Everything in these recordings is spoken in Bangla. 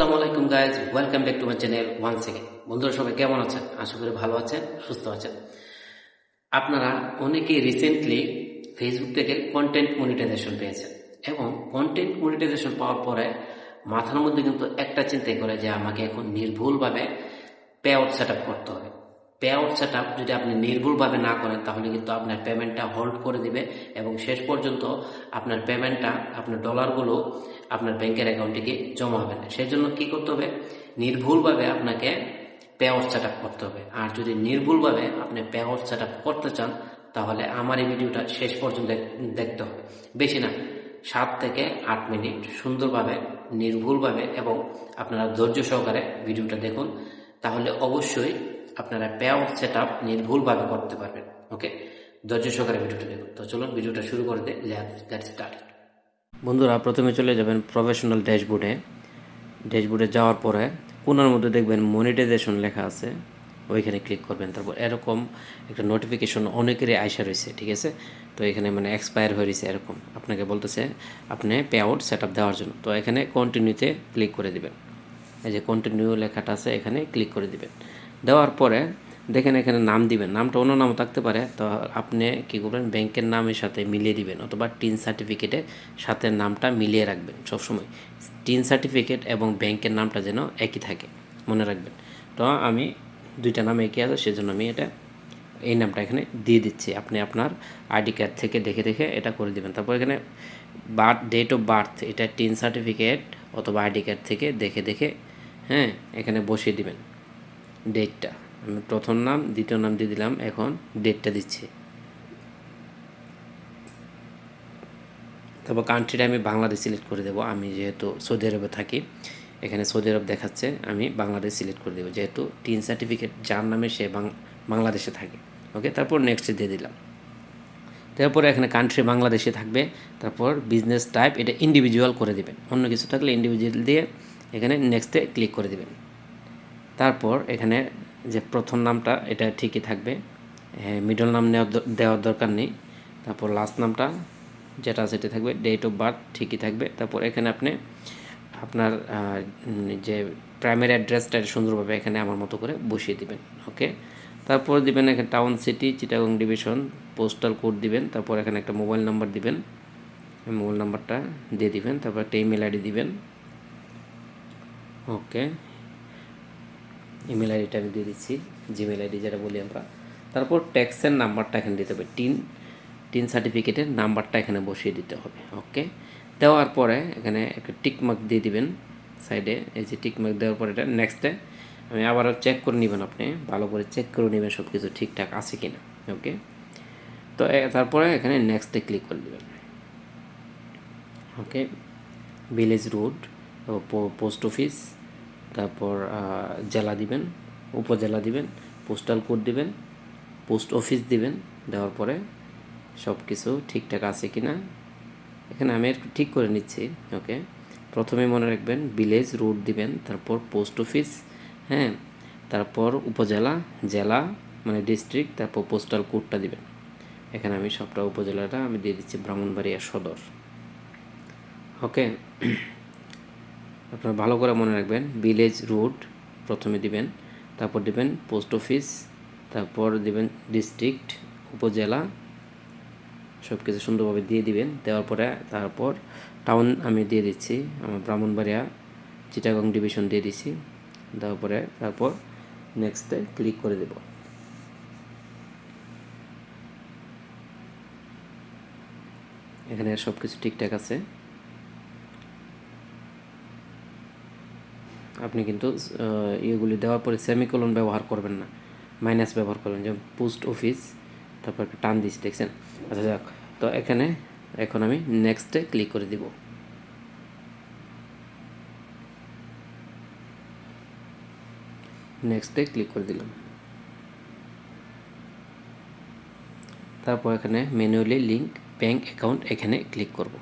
আসসালামু আলাইকুম guys welcome back to my channel one second বন্ধুরা, সবাই কেমন আছেন? আশা করি ভালো আছেন, সুস্থ আছেন। আপনারা অনেকেই রিসেন্টলি ফেসবুক থেকে কন্টেন্ট মনিটাইজেশন পেয়েছেন এবং কন্টেন্ট মনিটাইজেশন পাওয়ার পরে মাথার মধ্যে কিন্তু একটা চিন্তাই করে যে আমাকে এখন নির্ভুলভাবে পে আউট সেট করতে হবে। পে আউট সেট যদি আপনি নির্ভুলভাবে না করেন, তাহলে কিন্তু আপনার পেমেন্টটা হোল্ড করে দিবে এবং শেষ পর্যন্ত আপনার পেমেন্টটা আপনার ডলারগুলো আপনার ব্যাংকের অ্যাকাউন্টে গিয়ে জমা হবে না। সেই জন্য কী করতে হবে? নির্ভুলভাবে আপনাকে পে আউট করতে হবে। আর যদি নির্ভুলভাবে আপনি পে আউট করতে চান, তাহলে আমার এই ভিডিওটা শেষ পর্যন্ত দেখ- দেখতে হবে। বেশি না, সাত থেকে আট মিনিট সুন্দরভাবে, নির্ভুলভাবে এবং আপনারা ধৈর্য সহকারে ভিডিওটা দেখুন। তাহলে অবশ্যই আপনারা পে আউট সেট আপ নির্ভুলভাবে করতে পারবেন। ওকে ধৈর্য সহকারে ভিডিওটা দেখুন। তো চলুন, ভিডিওটা শুরু করে দিই। লেটস স্টার্ট বন্ধুরা, প্রথমে চলে যাবেন প্রফেশনাল ড্যাশবোর্ডে ড্যাশবোর্ডে যাওয়ার পরে কোনার মধ্যে দেখবেন মনিটাইজেশন লেখা আছে। ওইখানে ক্লিক করবেন। তারপর এরকম একটা নোটিফিকেশন অনেকেরই আইসা রয়েছে, ঠিক আছে? তো এখানে মানে এক্সপায়ার হয়ে রয়েছে এরকম। আপনাকে বলতেছে, আপনি পে আউট সেট আপ দেওয়ার জন্য। তো এখানে কন্টিনিউতে ক্লিক করে দিবেন। এই যে কন্টিনিউ লেখাটা আছে, এখানে ক্লিক করে দিবেন। দেওয়ার পরে দেখেন এখানে নাম দিবেন। নামটা অন্য নামও থাকতে পারে। তো আপনি কী করবেন? ব্যাংকের নামের সাথে মিলিয়ে দিবেন অথবা টিন সার্টিফিকেটের সাথে নামটা মিলিয়ে রাখবেন সবসময়। টিন সার্টিফিকেট এবং ব্যাংকের নামটা যেন একই থাকে। মনে রাখবেন। তো আমি দুইটা নাম একই আছে, সেজন্য আমি এটা, এই নামটা এখানে দিয়ে দিচ্ছি। আপনি আপনার আইডি কার্ড থেকে দেখে দেখে এটা করে দিবেন। তারপর এখানে বার্থ ডেট অফ বার্থ এটা টিন সার্টিফিকেট অথবা আইডি কার্ড থেকে দেখে দেখে হ্যাঁ এখানে বসিয়ে দিবেন। ডেটটা আমি প্রথম নাম, দ্বিতীয় নাম দিয়ে দিলাম, এখন ডেটটা দিচ্ছি। তারপর কান্ট্রিটা আমি বাংলাদেশ সিলেক্ট করে দেবো। আমি যেহেতু সৌদি আরবে থাকি, এখানে সৌদি আরব দেখাচ্ছে, আমি বাংলাদেশ সিলেক্ট করে দেবো। যেহেতু টিন সার্টিফিকেট যার নামে সে বাংলাদেশে থাকে। ওকে তারপর নেক্সট দিয়ে দিলাম। তারপরে এখানে কান্ট্রি বাংলাদেশে থাকবে। তারপর বিজনেস টাইপ এটা ইন্ডিভিজুয়াল করে দিবেন। অন্য কিছু থাকলে ইন্ডিভিজুয়াল দিয়ে এখানে নেক্সটে ক্লিক করে দিবেন। তারপর এখানে যে প্রথম নামটা, এটা ঠিকই থাকবে। মিডল নাম দেওয়ার দরকার নেই। তারপর লাস্ট নামটা, যেটা সেটা থাকবে। ডেট অফ বার্থ ঠিকই থাকবে। তারপর এখানে আপনি আপনার যে প্রাইমারি অ্যাড্রেসটা সুন্দরভাবে এখানে আমার মতো করে বসিয়ে দিবেন ওকে তারপর দিবেন এখানে town city Chittagong division postal code দিবেন। তারপর এখানে একটা মোবাইল নাম্বার দিবেন। মোবাইল নাম্বারটা দিয়ে দিবেন। তারপর একটা ইমেল আইডি দিবেন। ওকে ইমেল আইডিটা আমি দিয়ে দিচ্ছি জিমেল আইডি যেটা বলি আমরা। তারপর ট্যাক্সের নাম্বারটা এখানে দিতে হবে টিন টিন সার্টিফিকেটের নাম্বারটা এখানে বসিয়ে দিতে হবে ওকে দেওয়ার পরে এখানে একটা টিকমার্ক দিয়ে দিবেন সাইডে এই যে টিকমার্ক দেওয়ার পরে এটা নেক্সটে আমি আবারও চেক করে নেবেন আপনি, ভালো করে চেক করে নেবেন সব কিছু ঠিকঠাক আছে কি না ওকে তো তারপরে এখানে নেক্সটে ক্লিক করে দেবেন। Okay village road post office তারপর জেলা দিবেন, উপজেলা দিবেন পোস্টাল কোড দিবেন পোস্ট অফিস দিবেন, দেওয়ার পরে সব কিছু ঠিকঠাক আছে কি না এখানে আমি একটু ঠিক করে নিচ্ছি ওকে প্রথমে মনে রাখবেন ভিলেজ রোড দিবেন, তারপর পোস্ট অফিস হ্যাঁ? তারপর উপজেলা, জেলা মানে ডিস্ট্রিক্ট তারপর পোস্টাল কোডটা দিবেন। এখানে আমি সবটা উপজেলাটা আমি দিয়ে দিচ্ছি ব্রাহ্মণবাড়িয়া সদর ওকে আপনারা ভালো করে মনে রাখবেন ভিলেজ রোড প্রথমে দিবেন, তারপর দিবেন পোস্ট অফিস তারপর দিবেন ডিস্ট্রিক্ট উপজেলা সব কিছু সুন্দরভাবে দিয়ে দিবেন, দেওয়ার পরে তারপর টাউন আমি দিয়ে দিচ্ছি, আমার ব্রাহ্মণবাড়িয়া চিটাগং ডিভিশন দিয়ে দিচ্ছি, দেওয়ার পরে তারপর নেক্সটে ক্লিক করে দেব। এখানে সব কিছু ঠিকঠাক আছে। আপনি কিন্তু ইয়েগুলি দেওয়ার পরে সেমিকোলন ব্যবহার করবেন না। মাইনাস ব্যবহার করবেন, যেমন পোস্ট অফিস তারপর একটা টান দিচ্ছি দেখছেন? আচ্ছা যাক। তো এখানে, এখন আমি নেক্সটে ক্লিক করে দিব। নেক্সটে ক্লিক করে দিলাম। তারপর এখানে ম্যানুয়ালি লিঙ্ক ব্যাংক অ্যাকাউন্ট এখানে ক্লিক করব।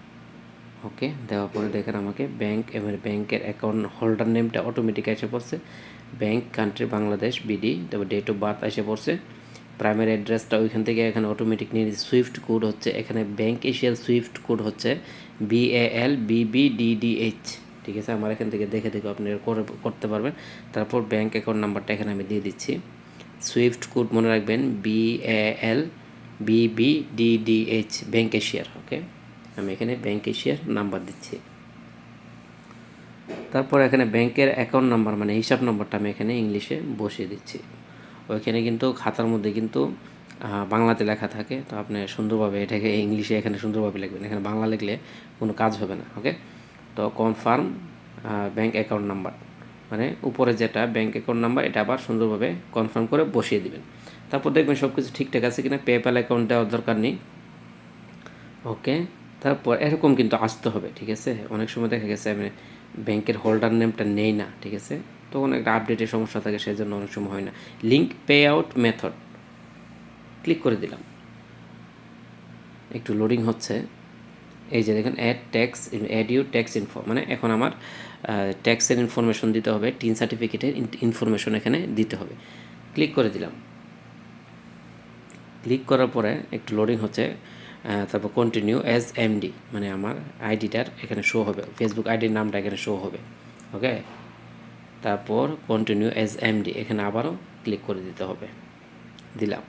ওকে, দেওয়ার পরে দেখেন আমাকে ব্যাংক, এবার ব্যাংকের অ্যাকাউন্ট হোল্ডার নেমটা অটোমেটিক এসে পড়ছে। ব্যাংক কান্ট্রি বাংলাদেশ বিডি তারপর ডেট অফ বার্থ এসে পড়ছে। প্রাইমারি অ্যাড্রেসটা ওইখান থেকে এখানে অটোমেটিক নিয়ে সুইফট কোড হচ্ছে, এখানে ব্যাংক এশিয়ার সুইফট কোড হচ্ছে B A L B B D D H ঠিক আছে, আমার এখান থেকে দেখে দেখে আপনি করে, করতে পারবেন। তারপর ব্যাংক অ্যাকাউন্ট নাম্বারটা এখানে আমি দিয়ে দিচ্ছি। সুইফট কোড মনে রাখবেন B A L B B D D H bank এশিয়ার ওকে আমি এখানে ব্যাংক এশিয়ার নাম্বার দিচ্ছি। তারপর এখানে ব্যাংকের অ্যাকাউন্ট নাম্বার মানে হিসাব নম্বরটা আমি এখানে ইংলিশে বসিয়ে দিচ্ছি। ওইখানে কিন্তু খাতার মধ্যে কিন্তু বাংলাতে লেখা থাকে। তো আপনি সুন্দরভাবে এটাকে ইংলিশে এখানে সুন্দরভাবে লিখবেন। এখানে বাংলা লিখলে কোনো কাজ হবে না ওকে তো কনফার্ম ব্যাংক অ্যাকাউন্ট নাম্বার মানে উপরে যেটা ব্যাংক অ্যাকাউন্ট নাম্বার এটা আবার সুন্দরভাবে কনফার্ম করে বসিয়ে দিবেন। তারপর দেখবেন সব কিছু ঠিকঠাক আছে কিনা পেপ্যাল অ্যাকাউন্ট দেওয়ার দরকার নেই। ওকে তারপর এরকম কিন্তু আসতে হবে, ঠিক আছে? অনেক সময় দেখা গেছে আমি ব্যাংকের হোল্ডার নেমটা নেই না, ঠিক আছে? তখন একটা আপডেটের সমস্যা থাকে, সেজন্য অনেক সময় হয় না। Link pay out method click করে দিলাম। একটু লোডিং হচ্ছে। এই যে দেখেন add tax add you tax info মানে এখন আমার ট্যাক্সের ইনফরমেশন দিতে হবে টিন সার্টিফিকেটের ইনফরমেশন এখানে দিতে হবে। ক্লিক করে দিলাম। ক্লিক করার পরে একটু লোডিং হচ্ছে। তারপর কন্টিনিউ অ্যাজ এমডি মানে আমার আইডিটার এখানে শো হবে। ফেসবুক আইডির নামটা এখানে শো হবে ওকে তারপর কন্টিনিউ অ্যাজ এমডি এখানে আবারও ক্লিক করে দিতে হবে। দিলাম।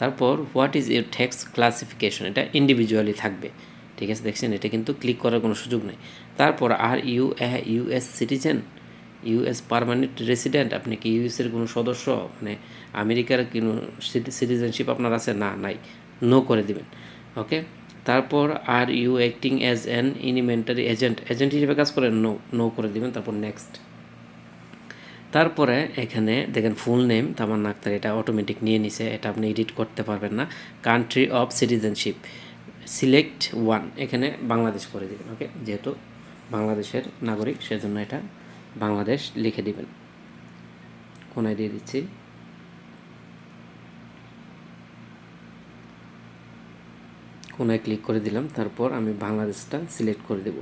তারপর what is your tax classification এটা ইন্ডিভিজুয়ালি থাকবে, ঠিক আছে? দেখছেন, এটা কিন্তু ক্লিক করার কোনো সুযোগ নেই। তারপর are you US citizen US permanent resident আপনি কি ইউএসের কোনো সদস্য? মানে আমেরিকার কোনো সিটিজেনশিপ আপনার আছে? না, নাই। নো করে দিবেন। ওকে তারপর are you acting as an intermediary agent agent হিসেবে কাজ করেন নো নো করে দিবেন, তারপর নেক্সট তারপরে, এখানে দেখেন ফুল নেম তামার আক্তার এটা অটোমেটিক নিয়ে নিছে, এটা আপনি এডিট করতে পারবেন না। Country of citizenship select one এখানে বাংলাদেশ করে দিবেন ওকে যেহেতু বাংলাদেশের নাগরিক, সেজন্য এটা বাংলাদেশ লিখে দিবেন। কোনায় দিয়ে দিচ্ছি? কোনায় ক্লিক করে দিলাম, তারপর আমি বাংলাদেশটা সিলেক্ট করে দেব।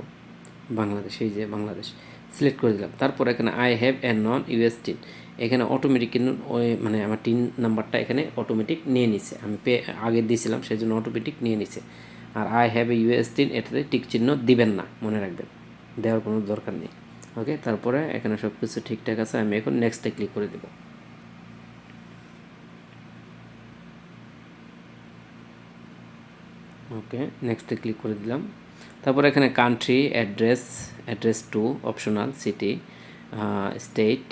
বাংলাদেশ, এই যে বাংলাদেশ সিলেক্ট করে দিলাম। তারপর এখানে I have a non US TIN এখানে অটোমেটিক মানে আমার টিন নাম্বারটা এখানে অটোমেটিক নিয়ে নিছে। আমি পে আগে দিয়েছিলাম সেই জন্য অটোমেটিক নিয়ে নিছে। আর I have a US TIN এটাতে টিক চিহ্ন দিবেন না, মনে রাখবেন। দেওয়ার কোনো দরকার নেই। ওকে তারপরে এখানে সব কিছু ঠিকঠাক আছে, আমি এখন নেক্সটে ক্লিক করে দেবো। ওকে নেক্সটে ক্লিক করে দিলাম। তারপর এখানে country address address two optional city state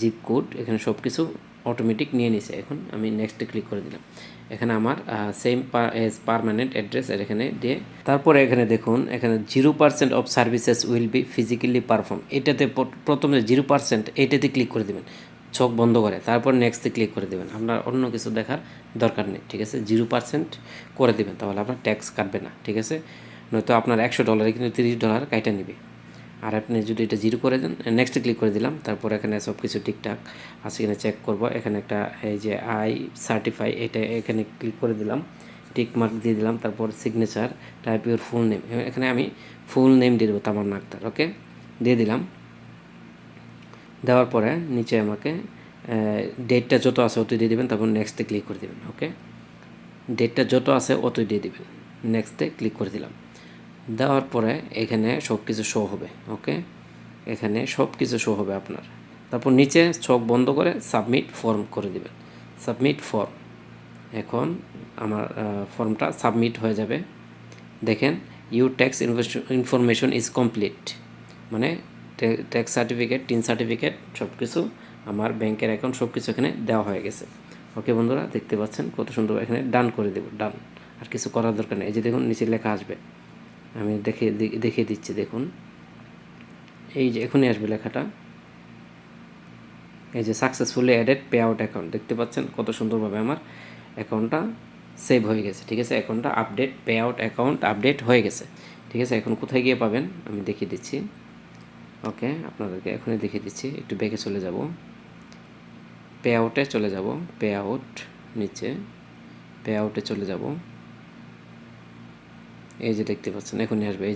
zip code এখানে সব কিছু অটোমেটিক নিয়ে নিছে। এখন আমি নেক্সটে ক্লিক করে দিলাম। এখানে আমার সেম এজ পারমানেন্ট অ্যাড্রেস আর এখানে দিয়ে, তারপরে এখানে দেখুন, এখানে zero percent of services will be physically perform এটাতে প্রথমে জিরো পার্সেন্ট এটাতে ক্লিক করে দেবেন। চোখ বন্ধ করে, তারপর নেক্সটে ক্লিক করে দেবেন। আপনার অন্য কিছু দেখার দরকার নেই, ঠিক আছে? জিরো পার্সেন্ট করে দেবেন, তাহলে আপনার ট্যাক্স কাটবে না, ঠিক আছে? নয়তো আপনার একশো ডলারে কিন্তু তিরিশ ডলার কাইটা নেবে। আর আপনি যদি এটা জিরো করে দেন নেক্সটে ক্লিক করে দিলাম, তারপর এখানে সব কিছু ঠিকঠাক আছে কিনা চেক করব। এখানে একটা, এই যে আই সার্টিফাই এটা এখানে ক্লিক করে দিলাম টিক মার্ক দিয়ে দিলাম, তারপর signature type your full name এখানে আমি ফুল নেম দিয়ে দেবো, তামান্না আক্তার ওকে দিয়ে দিলাম। দেওয়ার পরে নিচে আমাকে ডেটটা যত আছে অতই দিয়ে দেবেন, তারপর নেক্সটে ক্লিক করে দেবেন ওকে ডেটটা যত আছে অতই দিয়ে দেবেন নেক্সটে ক্লিক করে দিলাম। দেওয়ার পরে এখানে সব কিছু শো হবে ওকে এখানে সব কিছু শো হবে আপনার। তারপর নিচে চোখ বন্ধ করে সাবমিট ফর্ম করে দেবেন। সাবমিট ফর্ম এখন আমার ফর্মটা সাবমিট হয়ে যাবে। দেখেন you tax information is complete মানে ট্যাক্স সার্টিফিকেট টিন সার্টিফিকেট সব কিছু আমার ব্যাংকের অ্যাকাউন্ট সব কিছু এখানে দেওয়া হয়ে গেছে। ওকে বন্ধুরা, দেখতে পাচ্ছেন কত সুন্দর এখানে ডান করে দেবো ডান আর কিছু করার দরকার নেই। এই যে দেখুন, নিচে লেখা আসবে। আমি দেখে দেখিয়ে দিচ্ছি, দেখুন। এই যে এখনই আসবে লেখাটা। এই যে successfully added pay out account দেখতে পাচ্ছেন কত সুন্দরভাবে আমার অ্যাকাউন্টটা সেভ হয়ে গেছে। ঠিক আছে? অ্যাকাউন্টটা update pay out account update হয়ে গেছে। ঠিক আছে? এখন কোথায় গিয়ে পাবেন? আমি দেখিয়ে দিচ্ছি। ওকে, আপনাদেরকে এখনই দেখিয়ে দিচ্ছি। একটু ব্যাগে চলে যাব। পে আউটে চলে যাব। পে আউট নিচে। পে আউটে চলে যাব। এই যে দেখতে পাচ্ছেন, এখনই আসবে।